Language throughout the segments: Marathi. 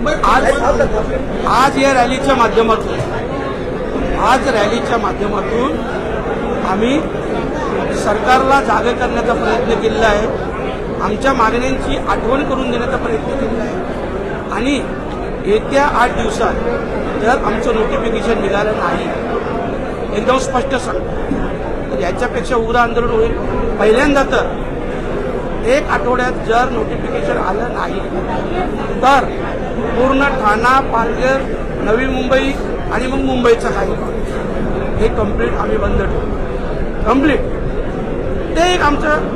आज आज या रॅलीच्या माध्यमातून आज रॅलीच्या माध्यमातून आम्ही सरकारला जागे करण्याचा प्रयत्न केलेला आहे. आमच्या मागण्यांची आठवण करून देण्याचा प्रयत्न केलेला आहे. आणि येत्या आठ दिवसात जर आमचं नोटिफिकेशन निघालं नाही एकदम स्पष्ट सांगतो. तर याच्यापेक्षा उग्र आंदोलन होईल. पहिल्यांदा तर एक आठवड्यात जर नोटिफिकेशन आलं नाही तर पूर्ण ठाणा पालघर नवी मुंबई आणि मग मुंबईचा काही. हे कंप्लीट आम्ही बंद ठेवू. कंप्लीट ते एक आमचं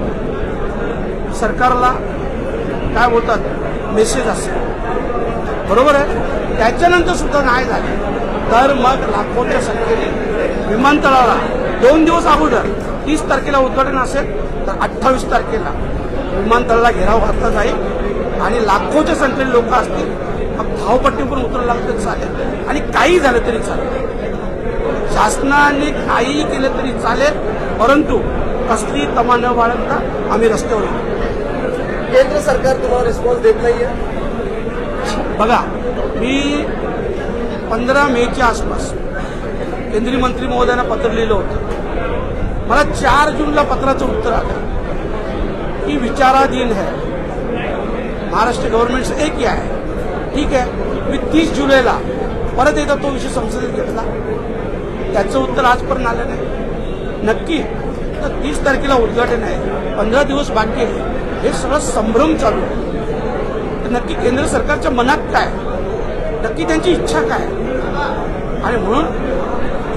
सरकारला काय बोलतात? मेसेज असेल बरोबर आहे? त्याच्यानंतर सुद्धा नाही झाले. तर मग लाखोच्या संख्येने विमानतळाला दोन दिवस अगोदर तीस तारखेला उद्घाटन असेल तर अठ्ठावीस तारखेला विमानतळाला घेराव घातला जाईल आणि लाखोच्या संख्येने लोक असतील मग धावपट्टी पण उतरावं लागलं तरी चालेल. आणि काही झालं तरी चालेल. शासनाने काहीही केलं तरी चालेल परंतु कसली तमा न बाळगता आम्ही रस्त्यावर केंद्र सरकार तुम्हाला रिस्पॉन्स देत नाहीये? बघा मी पंधरा मेच्या आसपास केंद्रीय मंत्री महोदयांना पत्र लिहिलं होतं. मला चार जूनला पत्राचं उत्तर आलं. की विचाराधीन है. महाराष्ट्र गव्हर्नमेंट से एक आहे. ठीक आहे. मी तीस जुलैला परत एकदा तो विषय संसदेत घेतला. त्याचं उत्तर आजपर्यंत आलं नाही. नक्की. तर तीस तारखेला उद्घाटन आहे. पंधरा दिवस बाकी आहे. हे सगळं संभ्रम चालू आहे. तर नक्की केंद्र सरकारच्या मनात काय? नक्की त्यांची इच्छा काय? आणि म्हणून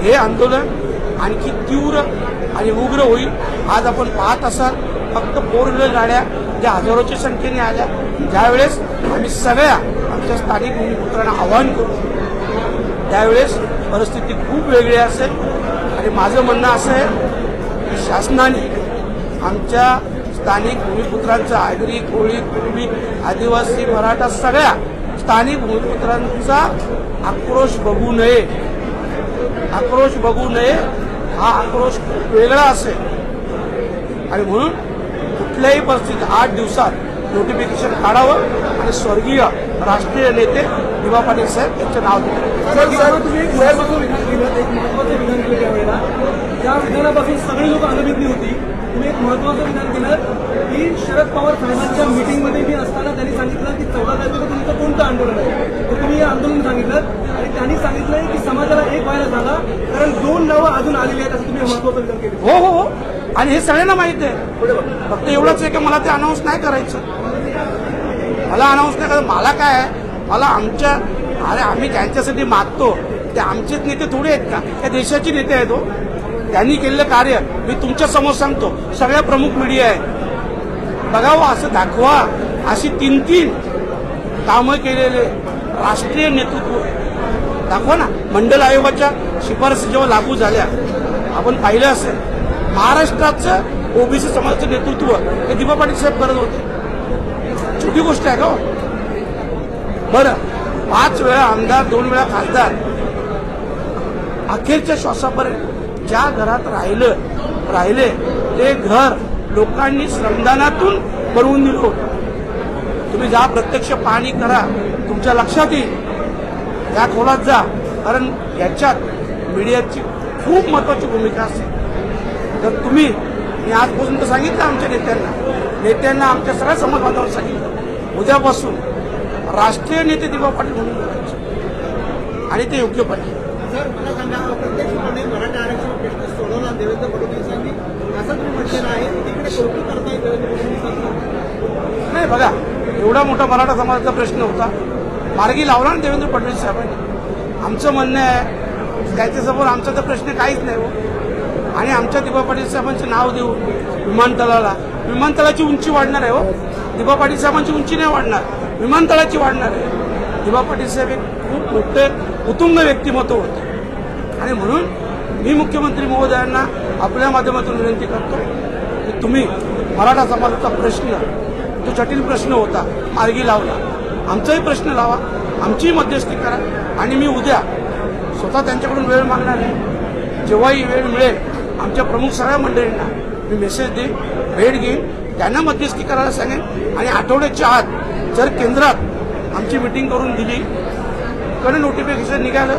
हे आंदोलन आणखी तीव्र आणि उग्र होईल. आज आपण पाहत असाल फक्त फोर व्हीलर गाड्या ज्या हजारोच्या संख्येने आल्या ज्यावेळेस आम्ही सगळ्या आमच्या स्थानिक भूमिपुत्रांना आवाहन करू. त्यावेळेस परिस्थिती खूप वेगळी असेल. आणि माझं म्हणणं असं आहे की शासनाने आमच्या स्थानिक भूमिपुत्रांचा आगरी कोळी कुणबी आदिवासी मराठा सगळ्या स्थानिक भूमिपुत्रांचा आक्रोश बघू नये. आक्रोश बघू नये. हा आक्रोश खूप वेगळा असेल. आणि म्हणून कुठल्याही परिस्थितीत आठ दिवसात नोटिफिकेशन काढावं आणि स्वर्गीय राष्ट्रीय नेते दिवा पाटील साहेब यांचं नाव त्या विधानापासून सगळी लोक आनंदितली होती. तुम्ही एक महत्वाचं विधान केलं की शरद पवार साहेबांच्या मीटिंगमध्ये मी असताना त्यांनी सांगितलं की चौदा तारखेला तुमचं कोणतं आंदोलन आहे? तर तुम्ही हे आंदोलन सांगितलं आणि त्यांनी सांगितलंय की समाजाला एक व्हायला सांगा कारण दोन नावं अजून आलेली आहेत असं तुम्ही महत्वाचं विधान केलं. हो हो हो. आणि हे सगळ्यांना माहीत आहे. फक्त एवढंच आहे की मला ते अनाऊन्स नाही करायचं. मला अनाऊन्स नाही करायचं. मला काय आहे? मला आमच्या अरे आम्ही ज्यांच्यासाठी मागतो ते आमचेच नेते थोडे आहेत का? त्या देशाचे नेते आहेत हो. त्यांनी केलेलं कार्य मी तुमच्यासमोर सांगतो. सगळ्या प्रमुख मीडिया आहे बघावं हो, असं दाखवा. अशी तीन तीन कामं केलेले राष्ट्रीय नेतृत्व. दाखवा ना. मंडल आयोगाच्या शिफारसी जेव्हा लागू झाल्या आपण पाहिलं असेल. महाराष्ट्राचं ओबीसी समाजाचं नेतृत्व हे दिबा पाटील साहेब करत होते. छोटी गोष्ट आहे का हो? बरं पाच वेळा आमदार दोन वेळा खासदार. अखेरच्या श्वासापर्यंत ज्या घरात राहिलं राहिले ते घर लोकांनी श्रमदानातून बनवून दिलं होतं. तुम्ही जा प्रत्यक्ष पाहणी करा तुमच्या लक्षात येईल. त्या खोलात जा कारण याच्यात मीडियाची खूप महत्वाची भूमिका असते. तर तुम्ही मी आजपासून तर सांगितलं आमच्या नेत्यांना. नेत्यांना आमच्या सगळ्या समाज बांधवांना सांगितलं. उद्यापासून राष्ट्रीय नेते दिबा पाटील म्हणून बोलायचे आणि ते योग्य पाहिजे सर मला सांगा अप्रत्यक्षपणे मराठा आरक्षण प्रश्न सोडवला देवेंद्र फडणवीसांनी असं तुम्ही म्हटलेलं आहे तिकडे कौतुक करताय देवेंद्र फडणवीसांचं नाही बघा एवढा मोठा मराठा समाजाचा प्रश्न होता. मार्गी लावला ना देवेंद्र फडणवीस साहेबांनी. आमचं म्हणणं आहे त्याच्यासमोर आमचा तर प्रश्न काहीच नाही हो. आणि आमच्या दिबा पाटील साहेबांचं नाव देऊ विमानतळाला. विमानतळाची उंची वाढणार आहे हो. दिबा पाटील साहेबांची उंची नाही वाढणार. विमानतळाची वाढणार आहे. दिबा पाटील साहेब एक खूप मोठे उतुंग व्यक्तिमत्व होते. आणि म्हणून मी मुख्यमंत्री महोदयांना आपल्या माध्यमातून विनंती करतो की तुम्ही मराठा समाजाचा प्रश्न तो जटिल प्रश्न होता मार्गी लावला. आमचाही प्रश्न लावा आमचीही मध्यस्थी करा. आणि मी उद्या स्वतः त्यांच्याकडून वेळ मागणार आहे. जेव्हाही वेळ मिळेल आमच्या प्रमुख सगळ्या मंडळींना मी मेसेज देईन भेट घेईन. त्यांना मध्यस्थी करायला सांगेन. आणि आठवड्याच्या आत जर केंद्रात आमची मिटिंग करून दिली कडे नोटिफिकेशन निघालं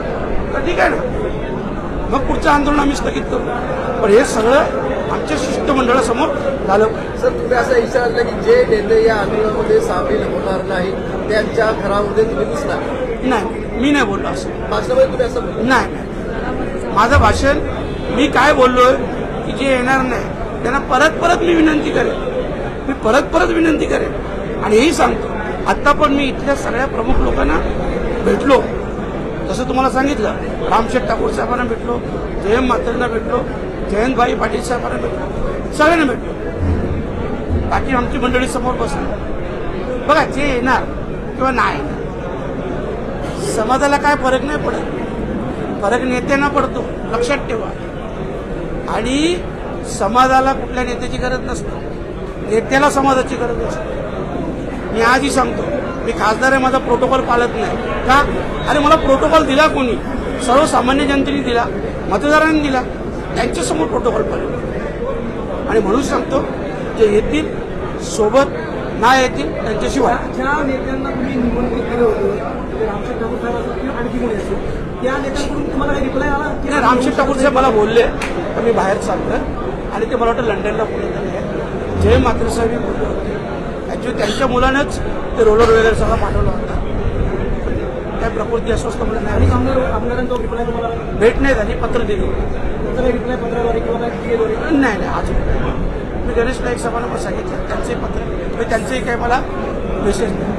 तर ठीक आहे ना मग पुढचं आंदोलन आम्ही स्थगित करू. पण हे सगळं आमच्या शिष्टमंडळासमोर झालं सर तुम्ही असा इशारा दिला की जे नेते या आंदोलनामध्ये सामील होणार नाही त्यांच्या घरामध्ये तुम्ही दिसणार. नाही मी नाही बोललो असं. भाषणामध्ये तुम्ही असं नाही. माझं भाषण मी काय बोललोय की जे येणार नाही त्यांना परत परत मी विनंती करेन. मी परत परत विनंती करेन. आणि हेही सांगतो आत्ता पण मी इथल्या सगळ्या प्रमुख लोकांना भेटलो. जसं तुम्हाला सांगितलं रामशेठ ठाकूर साहेबांना भेटलो जयंत मात्रेंना भेटलो जयंतभाई पाटील साहेबांना भेटलो सगळ्यांना भेटलो. बाकी आमची मंडळी समोर बसणार बघा जे येणार किंवा नाही समाजाला काय फरक नाही पडत. फरक नेत्यांना पडतो. लक्षात ठेवा. आणि समाजाला कुठल्या नेत्याची गरज नसते. नेत्याला समाजाची गरज असते. मी आजही सांगतो मी खासदार आहे माझा प्रोटोकॉल पाळत नाही. का? अरे मला प्रोटोकॉल दिला कोणी? सर्वसामान्य जनतेने दिला मतदारांनी दिला. त्यांच्यासमोर प्रोटोकॉल पाळला आणि म्हणून सांगतो जे येतील सोबत नाही येतील त्यांच्याशी वाट ज्या नेत्यांना तुम्ही निमंत्रित केलं होतं त्या नेत्यांकडून तुम्हाला काही रिप्लाय आला? की नाही रामशेठ ठाकूर साहेब मला बोलले. तर मी बाहेर चाललोय. आणि ते मला वाटतं लंडनला आहे जय मात्र साहेब बोलले होते. ॲक्च्युली त्यांच्या मुलानंच ते रोलर वगैरे सगळं पाठवलं होतं. काय प्रकृती अस्वस्थमुळे आणि नाही. आमदार आमदारांचा रिप्लाय तुम्हाला भेट नाही झाली पत्र दिलं. होतं. त्याचा काही रिप्लाय पत्राद्वारे किंवा काय नाही नाही अजून मी गणेश नाईक साहेबांना पण सांगितलं. त्यांचंही पत्र म्हणजे त्यांचंही काही मला मेसेज नाही